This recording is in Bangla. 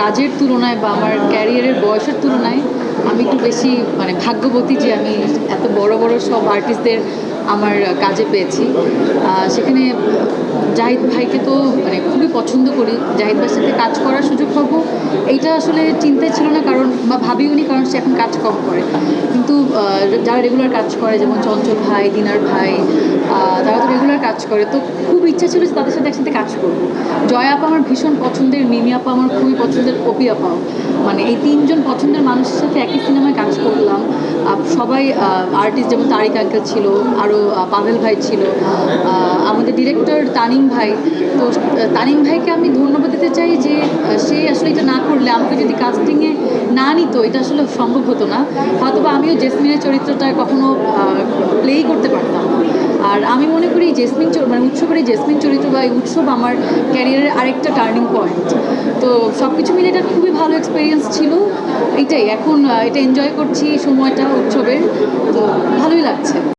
কাজের তুলনায় বা আমার ক্যারিয়ারের বয়সের তুলনায় আমি একটু বেশি মানে ভাগ্যবতী যে আমি এত বড় বড় সব আর্টিস্টদের আমার কাজে পেয়েছি। সেখানে জাহিদ ভাইকে তো মানে খুবই পছন্দ করি। জাহিদ ভাইয়ের সাথে কাজ করার সুযোগ পাবো। এইটা আসলে চিন্তায় ছিল না কারণ, বা ভাবিওনি কারণ সে এখন কাজ কম করে। কিন্তু যারা রেগুলার কাজ করে, যেমন চঞ্চল ভাই, দিনার ভাই আহ, তারা তো রেগুলার কাজ করে। তো খুব ইচ্ছা ছিল যে তাদের সাথে একসাথে কাজ করব। জয়া আপা আমার ভীষণ পছন্দের, মিমি আপা আমার খুবই পছন্দের, কপি আপাও মানে এই তিনজন পছন্দের মানুষের সাথে একই সিনেমায় কাজ করলাম। সবাই আর্টিস্ট যেমন তারিক আঙ্কেল ছিল আরও পাভেল ভাই ছিল আমাদের ডিরেক্টর তানিম ভাই। তো তানিম ভাইকে আমি ধন্যবাদ দিতে চাই যে সে আসলে এটা না করলে আমাকে যদি কাস্টিংয়ে না নিত, এটা আসলে সম্ভব হতো না। হয়তো আমিও জেসমিনের চরিত্রটা কখনো প্লেই করতে পারতাম আমি মনে করি জেসমিন মানে উৎসবের জেসমিন চরিত্র বা এই উৎসব আমার ক্যারিয়ারের আরেকটা টার্নিং পয়েন্ট তো সব কিছু মিলে এটা খুবই ভালো এক্সপিরিয়েন্স ছিল। এটাই এখন এটা এনজয় করছি সময়টা উৎসবের। তো ভালোই লাগছে।